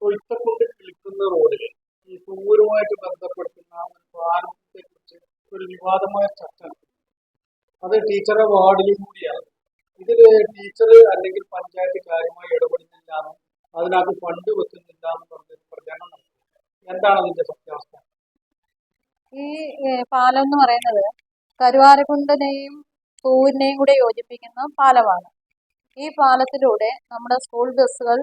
തൊഴുത്തക്കൊണ്ട് വിളിക്കുന്ന റോഡിൽ ഈ പൂരവുമായിട്ട് ബന്ധപ്പെടുത്തുന്ന പാലത്തെ കുറിച്ച് ഒരു വിവാദമായ ചർച്ച അത് ടീച്ചറെ വാർഡിലും കൂടിയാണ്. ഇതിൽ ടീച്ചർ അല്ലെങ്കിൽ പഞ്ചായത്ത് കാര്യമായി ഇടപെടുന്നില്ല എന്നും അതിനകത്ത് ഫണ്ട് വെക്കുന്നില്ല എന്നും പറഞ്ഞൊരു പ്രചരണം നടത്തി എന്താണ് അതിന്റെ സത്യാവസ്ഥ? ഈ പാലം എന്ന് പറയുന്നത് കരുവാരകുണ്ടനെയും പൂവിനെയും കൂടെ യോജിപ്പിക്കുന്ന പാലമാണ്. ഈ പാലത്തിലൂടെ നമ്മുടെ സ്കൂൾ ബസ്സുകൾ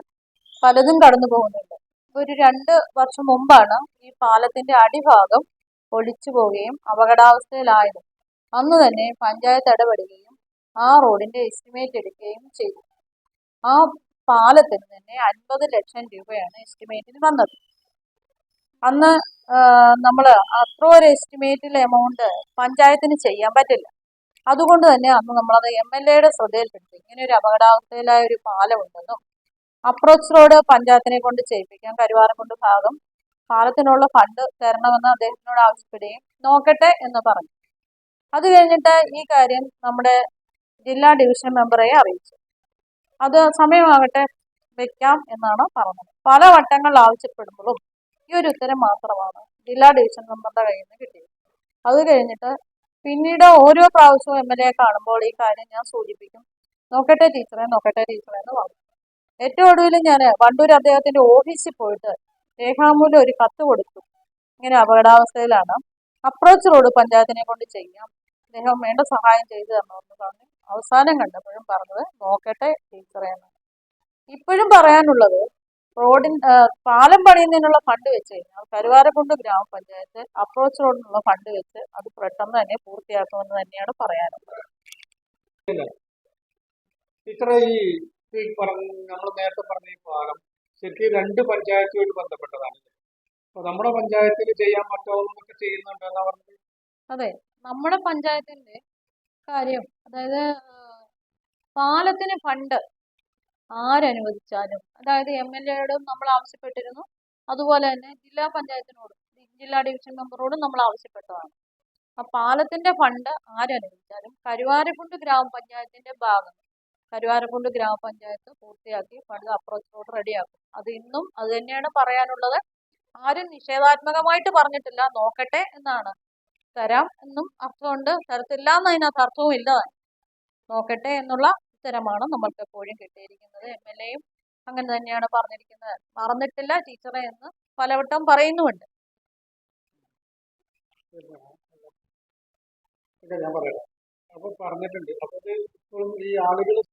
പലതും കടന്നു പോകുന്നുണ്ട്. ഒരു രണ്ട് വർഷം മുമ്പാണ് ഈ പാലത്തിന്റെ അടിഭാഗം ഒളിച്ചു പോവുകയും അപകടാവസ്ഥയിലായത്. അന്ന് തന്നെ പഞ്ചായത്ത് ഇടപെടുകയും ആ റോഡിന്റെ എസ്റ്റിമേറ്റ് എടുക്കുകയും ചെയ്തു. ആ പാലത്തിന് തന്നെ അൻപത് ലക്ഷം രൂപയാണ് എസ്റ്റിമേറ്റിന് വന്നത്. അന്ന് നമ്മൾ അത്ര ഒരു എസ്റ്റിമേറ്റിൽ എമൗണ്ട് പഞ്ചായത്തിന് ചെയ്യാൻ പറ്റില്ല. അതുകൊണ്ട് തന്നെ അന്ന് നമ്മളത് എം എൽ എയുടെ ശ്രദ്ധയിൽപ്പെടുത്തി. ഇങ്ങനെ ഒരു അപകടാവസ്ഥയിലായ ഒരു പാലമുണ്ടെന്നും അപ്രോച്ച് റോഡ് പഞ്ചായത്തിനെ കൊണ്ട് ചെയ്യിപ്പിക്കാൻ കരുവാരക്കുണ്ട് ഭാഗം പാലത്തിനുള്ള ഫണ്ട് തരണമെന്ന് അദ്ദേഹത്തിനോട് ആവശ്യപ്പെടുകയും നോക്കട്ടെ എന്ന് പറഞ്ഞു. അത് കഴിഞ്ഞിട്ട് ഈ കാര്യം നമ്മുടെ ജില്ലാ ഡിവിഷൻ മെമ്പറെ അറിയിച്ചു. അത് സമയമാകട്ടെ വെക്കാം എന്നാണ് പറഞ്ഞത്. പല വട്ടങ്ങൾ ആവശ്യപ്പെടുമ്പോഴും ഈ ഒരു ഉത്തരം മാത്രമാണ് ജില്ലാ ഡിവിഷൻ മെമ്പറുടെ കയ്യിൽ നിന്ന് കിട്ടിയത്. അത് കഴിഞ്ഞിട്ട് പിന്നീട് ഓരോ പ്രാവശ്യവും എം എൽ എ കാണുമ്പോൾ ഈ കാര്യം ഞാൻ സൂചിപ്പിക്കും. നോക്കട്ടെ ടീച്ചറെ നോക്കട്ടെ ടീച്ചറെ എന്ന് പറഞ്ഞു. ഏറ്റവും ഒടുവിൽ ഞാൻ വണ്ടൂർ അദ്ദേഹത്തിന്റെ ഓഫീസിൽ പോയിട്ട് രേഖാമൂലം ഒരു കത്ത് കൊടുത്തു. ഇങ്ങനെ അപകടാവസ്ഥയിലാണ്. അപ്രോച്ച് റോഡ് പഞ്ചായത്തിനെ കൊണ്ട് ചെയ്യാം. അദ്ദേഹം വേണ്ട സഹായം ചെയ്തു തരണമെന്ന് പറഞ്ഞു അവസാനം കണ്ടപ്പോഴും പറഞ്ഞത് നോക്കട്ടെ ടീച്ചറെ എന്ന്. ഇപ്പോഴും പറയാനുള്ളത് റോഡിൻ പാലം പണിയുന്നതിനുള്ള ഫണ്ട് വെച്ച് കഴിഞ്ഞാൽ കരുവാരക്കുണ്ട് ഗ്രാമപഞ്ചായത്ത് അപ്രോച്ച് റോഡിനുള്ള ഫണ്ട് വെച്ച് അത് പെട്ടെന്ന് തന്നെ പൂർത്തിയാക്കുമെന്ന് തന്നെയാണ് പറയാനുള്ളത്. ടീച്ചറെ ഈ ഈ പറഞ്ഞ നമ്മൾ നേരത്തെ പറഞ്ഞ ഈ ശരിക്ക് രണ്ട് പഞ്ചായത്തുമായിട്ട് ബന്ധപ്പെട്ടതാണ്. അപ്പൊ നമ്മുടെ പഞ്ചായത്തിൽ ചെയ്യാൻ പറ്റാവുന്നതൊക്കെ ചെയ്യുന്നുണ്ട് എന്നാ പറഞ്ഞത്? അതെ നമ്മുടെ പഞ്ചായത്തിന്റെ കാര്യം അതായത് പാലത്തിന് ഫണ്ട് ആരനുവദിച്ചാലും അതായത് എം എൽ എയോടും നമ്മൾ ആവശ്യപ്പെട്ടിരുന്നു. അതുപോലെ തന്നെ ജില്ലാ പഞ്ചായത്തിനോടും ജില്ലാ ഡിവിഷൻ മെമ്പറോടും നമ്മൾ ആവശ്യപ്പെട്ടതാണ്. ആ പാലത്തിന്റെ ഫണ്ട് ആരനുവദിച്ചാലും കരുവാരക്കുണ്ട് ഗ്രാമപഞ്ചായത്തിന്റെ ഭാഗം കരുവാരക്കുണ്ട് ഗ്രാമപഞ്ചായത്ത് പൂർത്തിയാക്കി പണിത് അപ്രോച്ച് റോഡ് റെഡിയാക്കും. അത് ഇന്നും അത് തന്നെയാണ് പറയാനുള്ളത്. ആരും നിഷേധാത്മകമായിട്ട് പറഞ്ഞിട്ടില്ല. നോക്കട്ടെ എന്നാണ്. തരാം എന്നും അർത്ഥമുണ്ട്. തരത്തില്ല എന്ന് അതിനകത്ത് അർത്ഥവും ഇല്ല. നോക്കട്ടെ എന്നുള്ള ഉത്തരമാണ് നമ്മൾക്ക് എപ്പോഴും കിട്ടിയിരിക്കുന്നത്. എം എൽ എയും അങ്ങനെ തന്നെയാണ് പറഞ്ഞിരിക്കുന്നത്. മറന്നിട്ടില്ല ടീച്ചറെ എന്ന് പലവട്ടം പറയുന്നുമുണ്ട്. അപ്പൊ പറഞ്ഞിട്ടുണ്ട്. അപ്പൊ ഇപ്പോഴും ഈ ആളുകൾ